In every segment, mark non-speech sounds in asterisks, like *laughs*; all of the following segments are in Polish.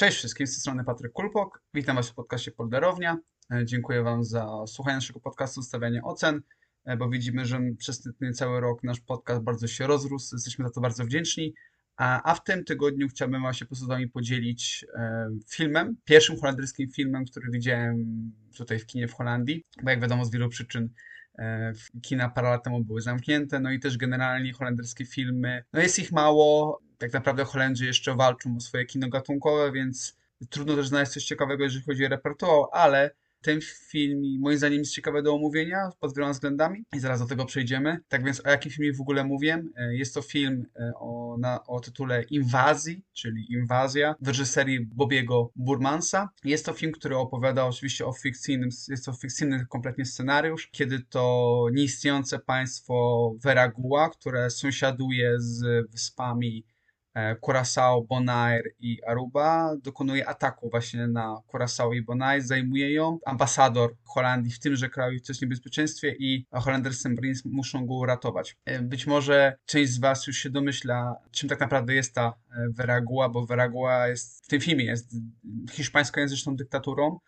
Cześć wszystkim, z tej strony Patryk Kulpok. Witam Was w podcaście Polderownia. E, Dziękuję Wam za słuchanie naszego podcastu, stawianie ocen, e, bo widzimy, że przez ten cały rok nasz podcast bardzo się rozrósł. Jesteśmy za to bardzo wdzięczni. A, w tym tygodniu chciałbym właśnie po prostu z podzielić e, filmem, pierwszym holenderskim filmem, który widziałem tutaj w kinie w Holandii, bo jak wiadomo z wielu przyczyn kina parę lat temu były zamknięte, no i też generalnie holenderskie filmy, no jest ich mało, tak naprawdę Holendrzy jeszcze walczą o swoje kino gatunkowe, więc trudno też znaleźć coś ciekawego, jeżeli chodzi o repertuar, ale ten film moim zdaniem jest ciekawy do omówienia pod wieloma względami i zaraz do tego przejdziemy. Tak więc o jakim filmie w ogóle mówię? E, Jest to film e, o, na, o tytule Inwazji, czyli Inwazja w reżyserii Bobiego Burmansa. Jest to film, który opowiada oczywiście o fikcyjnym, jest to fikcyjny kompletnie scenariusz, kiedy to nieistniejące państwo Veragua, które sąsiaduje z wyspami Curaçao, Bonaire i Aruba dokonuje ataku właśnie na Curaçao i Bonaire, zajmuje ją. Ambasador Holandii w tymże kraju jest w niebezpieczeństwie i Holenders and Marines muszą go uratować. E, Być może część z Was już się domyśla, czym tak naprawdę jest ta e, Veragua, bo Veragua jest w tym filmie jest hiszpańskojęzyczną dyktaturą,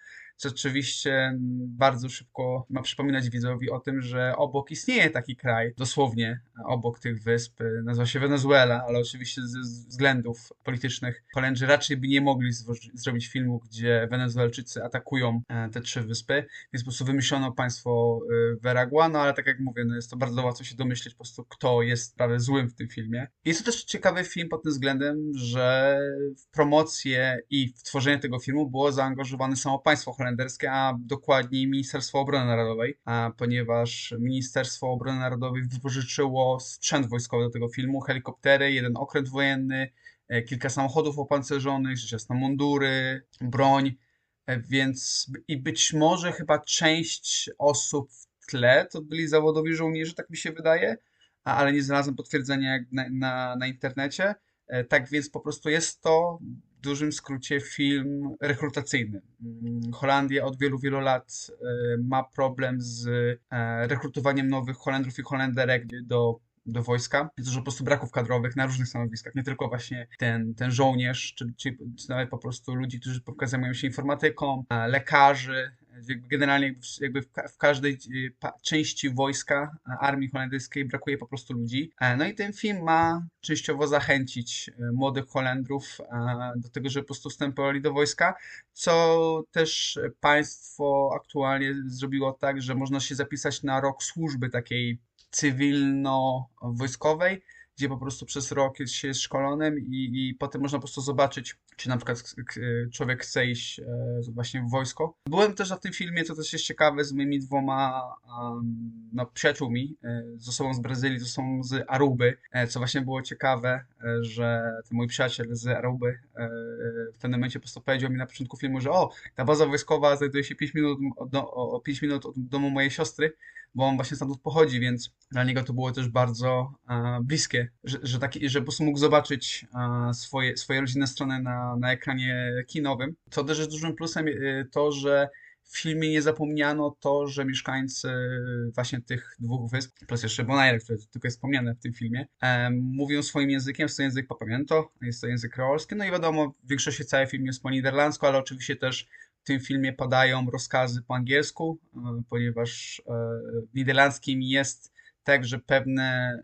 co oczywiście bardzo szybko ma przypominać widzowi o tym, że obok istnieje taki kraj, dosłownie obok tych wysp, y, nazywa się Wenezuela, ale oczywiście z, z względów politycznych Holendrzy raczej by nie mogli zrobić filmu, gdzie Wenezuelczycy atakują e, te trzy wyspy, więc po prostu wymyślono państwo y, Veragua, no ale tak jak mówię, no jest to bardzo łatwo się domyśleć po prostu, kto jest prawie złym w tym filmie. Jest to też ciekawy film pod tym względem, że w promocję i w tworzenie tego filmu było zaangażowane samo państwo holenderskie, a dokładniej Ministerstwo Obrony Narodowej, ponieważ Ministerstwo Obrony Narodowej wypożyczyło sprzęt wojskowy do tego filmu, helikoptery, jeden okręt wojenny, e, kilka samochodów opancerzonych, rzecz jasna mundury, broń, e, więc i być może chyba część osób w tle to byli zawodowi żołnierze, tak mi się wydaje, ale nie znalazłem potwierdzenia na, na, na internecie. E, Tak więc po prostu jest to dużym skrócie film rekrutacyjny. Holandia od wielu, wielu lat e, ma problem z e, rekrutowaniem nowych Holendrów i Holenderek do, do wojska. Jest dużo po prostu braków kadrowych na różnych stanowiskach, nie tylko właśnie ten, ten żołnierz, czy, czy, czy nawet po prostu ludzi, którzy zajmują się informatyką, e, lekarzy, generalnie jakby w, każdej pa- części wojska e, armii holenderskiej brakuje po prostu ludzi. E, No i ten film ma częściowo zachęcić e, młodych Holendrów do tego, żeby po prostu wstępowali do wojska, co też państwo aktualnie zrobiło tak, że można się zapisać na rok służby takiej cywilno-wojskowej, gdzie po prostu przez rok jest, się szkolonym i, i potem można po prostu zobaczyć, czy na przykład człowiek chce iść e, właśnie w wojsko. Byłem też na tym filmie, co też jest ciekawe, z moimi dwoma no, przyjaciółmi, e, z osobą z Brazylii, z osobą z Aruby, e, co właśnie było ciekawe, że ten mój przyjaciel z Aruby w pewnym momencie po prostu powiedział mi na początku filmu, że o, ta baza wojskowa znajduje się 5 minut, od, o 5 minut od domu mojej siostry, bo on właśnie stamtąd pochodzi, więc dla niego to było też bardzo bliskie, że, że, taki, że po prostu mógł zobaczyć swoje, swoje rodzinne strony na, na ekranie kinowym. Co też jest dużym plusem e, to, że w filmie nie zapomniano to, że mieszkańcy właśnie tych dwóch wysp, plus jeszcze Bonaire, które tylko jest wspomniane w tym filmie, e, mówią swoim językiem, jest to język Papiamento, jest to język kreolski, no i wiadomo, w większości cały film jest po niderlandzku, ale oczywiście też w tym filmie padają rozkazy po angielsku, e, ponieważ e, w niderlandzkim jest tak, że pewne,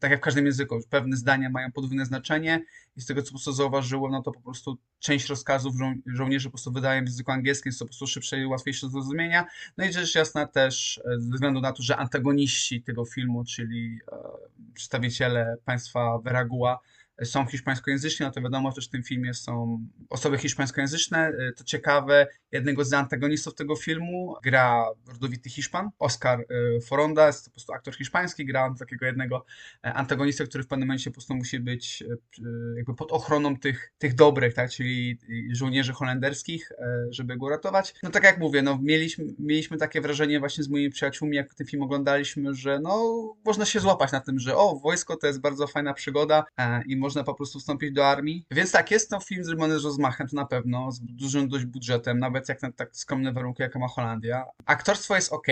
tak jak w każdym języku, pewne zdania mają podwójne znaczenie i z tego, co po prostu zauważyłem, no to po prostu część rozkazów żo żołnierze po prostu wydają w języku angielskim, jest to po prostu szybsze i łatwiejsze do zrozumienia. No i rzecz jasna też e, ze względu na to, że antagoniści tego filmu, czyli e, przedstawiciele państwa Veragua, są hiszpańskojęzyczni, no to wiadomo, że w tym filmie są osoby hiszpańskojęzyczne. E, To ciekawe, jednego z antagonistów tego filmu gra rodowity Hiszpan, Oscar e, Foronda, jest to po prostu aktor hiszpański, gra takiego jednego e, antagonistę, który w pewnym momencie po prostu musi być e, jakby pod ochroną tych, tych dobrych, tak, czyli żołnierzy holenderskich, e, żeby go ratować. No tak jak mówię, no mieliśmy, mieliśmy takie wrażenie właśnie z moimi przyjaciółmi, jak ten film oglądaliśmy, że no można się złapać na tym, że o, wojsko to jest bardzo fajna przygoda i można po prostu wstąpić do armii. Więc tak, jest to film zrobiony z rozmachem, to na pewno, z dużym dość budżetem, nawet jak na tak skromne warunki, jaka ma Holandia. Aktorstwo jest ok,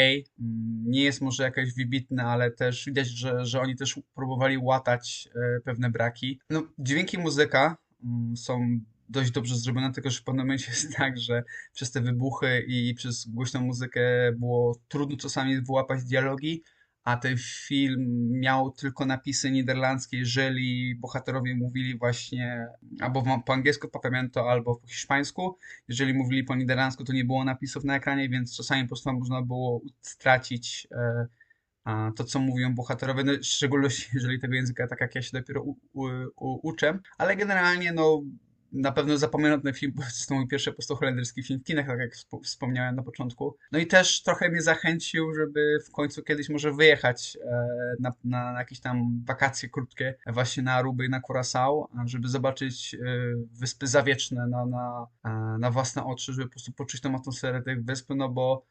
nie jest może jakieś wybitne, ale też widać, że, że oni też próbowali łatać e, pewne braki. No, dźwięki muzyka mm, są dość dobrze zrobiona, tylko że w pewnym momencie jest tak, że przez te wybuchy i przez głośną muzykę było trudno czasami wyłapać dialogi, a ten film miał tylko napisy niderlandzkie, jeżeli bohaterowie mówili właśnie albo po angielsku, po pamięto, albo po hiszpańsku. Jeżeli mówili po niderlandzku, to nie było napisów na ekranie, więc czasami po prostu można było stracić e, to, co mówią bohaterowie, no, w szczególności *laughs* jeżeli tego języka, tak jak ja się dopiero u, u, u, uczę. Ale generalnie, no, na pewno ten film, bo to mój pierwszy po film w kinach, tak jak wspo- wspomniałem na początku. No i też trochę mnie zachęcił, żeby w końcu kiedyś może wyjechać e, na, na, jakieś tam wakacje krótkie właśnie na Aruby i na Curaçao, żeby zobaczyć e, wyspy zawieczne na, na, e, na własne oczy, żeby po prostu poczuć tą atmosferę tych wysp, no bo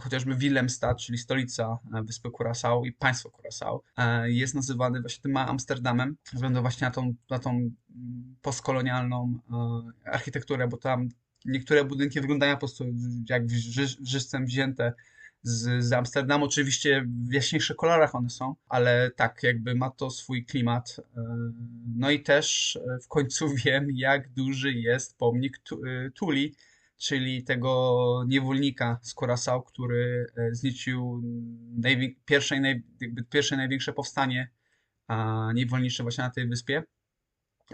chociażby Willemstad, czyli stolica e, wyspy Curaçao i państwo Curaçao, e, jest nazywany właśnie tym Amsterdamem, ze względu właśnie na tą, na tą mm, postkolonialną e, architekturę, bo tam niektóre budynki wyglądają po prostu jak żywcem wzięte z, z Amsterdamu. Oczywiście w jaśniejszych kolorach one są, ale tak, jakby ma to swój klimat. No i też w końcu *laughs* wiem, jak duży jest pomnik Tu- Tuli, czyli tego niewolnika z Curaçao, który e, zniszczył najwi- pierwsze, naj, pierwsze największe powstanie a, niewolnicze właśnie na tej wyspie.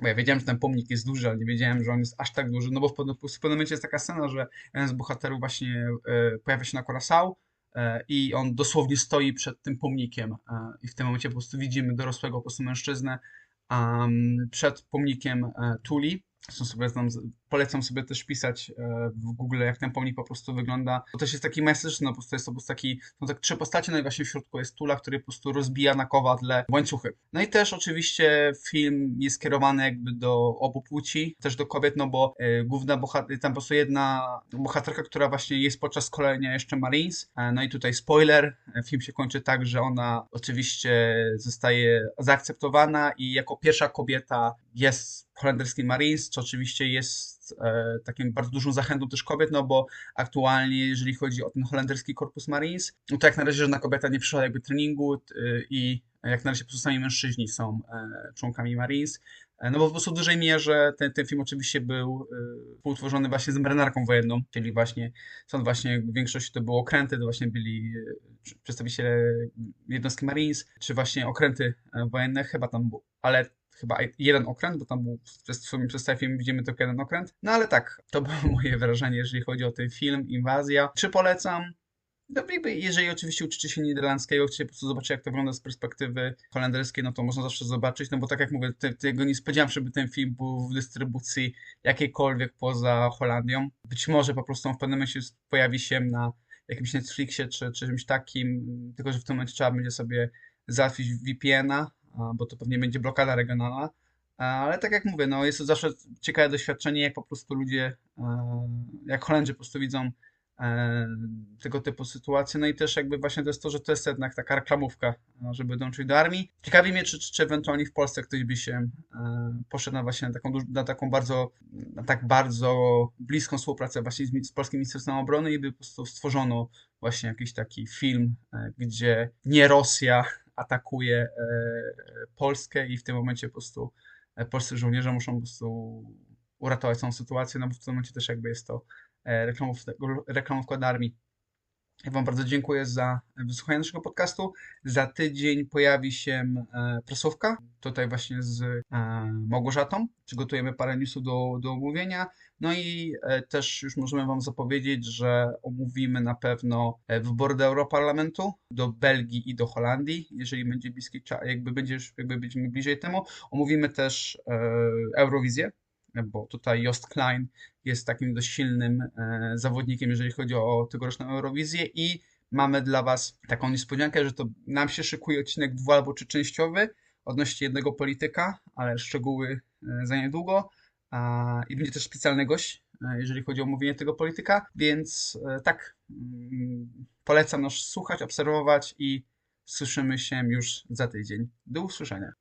Bo ja wiedziałem, że ten pomnik jest duży, ale nie wiedziałem, że on jest aż tak duży, no bo w pewnym, momencie jest taka scena, że jeden z bohaterów właśnie e, pojawia się na Curaçao e, i on dosłownie stoi przed tym pomnikiem i w tym momencie po prostu widzimy dorosłego po prostu mężczyznę am, przed pomnikiem Tuli. Zresztą sobie tam, z- polecam sobie też pisać e, w Google, jak ten pomnik po prostu wygląda. To też jest taki message, no po prostu jest to po prostu taki, są tak trzy postacie, no i właśnie w środku jest Tula, który po prostu rozbija na kowadle łańcuchy. No i też oczywiście film jest skierowany jakby do obu płci, też do kobiet, no bo e, główna bohater, tam po prostu jedna bohaterka, która właśnie jest podczas szkolenia jeszcze Marines. E, no i tutaj spoiler, film się kończy tak, że ona oczywiście zostaje zaakceptowana i jako pierwsza kobieta jest w holenderskim Marines, co oczywiście jest e, takim bardzo dużą zachętą też kobiet, no bo aktualnie, jeżeli chodzi o ten holenderski Korpus Marines, no to jak na razie żadna kobieta nie przyszła jakby treningu t- y, i jak na razie po prostu sami mężczyźni są e, członkami Marines. E, No bo po prostu w dużej mierze ten, ten film oczywiście był y, współtworzony właśnie z marynarką wojenną, czyli właśnie stąd właśnie w większości to były okręty, to właśnie byli przedstawiciele jednostki Marines, czy właśnie okręty e, wojenne, chyba tam był, ale chyba jeden okręt, bo tam był w swoim przedstawieniu widzimy tylko jeden okręt. No ale tak, to było *laughs* moje wrażenie, jeżeli chodzi o ten film, Inwazja. Czy polecam? No jeżeli oczywiście uczycie się niderlandzkiego, chcecie po prostu zobaczyć, jak to wygląda z perspektywy holenderskiej, no to można zawsze zobaczyć, no bo tak jak mówię, te, tego nie spodziewałem żeby ten film był w dystrybucji jakiejkolwiek poza Holandią. Być może po prostu on w pewnym momencie pojawi się na jakimś Netflixie czy, czy czymś takim, tylko że w tym momencie trzeba będzie sobie załatwić VPN-a, bo to pewnie będzie blokada regionalna. Ale tak jak mówię, no jest to zawsze ciekawe doświadczenie, jak po prostu ludzie, e, jak Holendrzy po prostu widzą e, tego typu sytuacje. No i też jakby właśnie to jest to, że to jest jednak taka reklamówka, e, żeby dołączyć do armii. Ciekawi mnie, czy, czy ewentualnie w Polsce ktoś by się e, poszedł na właśnie taką, na taką bardzo, na tak bardzo bliską współpracę właśnie z, z Polskim Ministerstwem Obrony i by po prostu stworzono właśnie jakiś taki film, gdzie nie Rosja atakuje e, Polskę i w tym momencie po prostu e, polscy żołnierze muszą po prostu uratować tą sytuację, no bo w tym momencie też jakby jest to e, reklamów, reklamówka dla armii. Ja Wam bardzo dziękuję za wysłuchanie naszego podcastu. Za tydzień pojawi się e, prasówka, tutaj właśnie z e, Małgorzatą. Przygotujemy parę newsów do, do omówienia. No i e, też już możemy Wam zapowiedzieć, że omówimy na pewno wybory do Europarlamentu, do Belgii i do Holandii, jeżeli będzie bliski jakby, będzie, już- jakby będziemy bliżej temu. Omówimy też Eurowizję, bo tutaj Jost Klein jest takim dość silnym e, zawodnikiem, jeżeli chodzi o tegoroczną Eurowizję i mamy dla Was taką niespodziankę, że to nam się szykuje odcinek dwu albo czy częściowy odnośnie jednego polityka, ale szczegóły e, za niedługo. I będzie też specjalny gość, e, jeżeli chodzi o omówienie tego polityka, więc tak, mm, polecam nas słuchać, obserwować i słyszymy się już za tydzień. Do usłyszenia.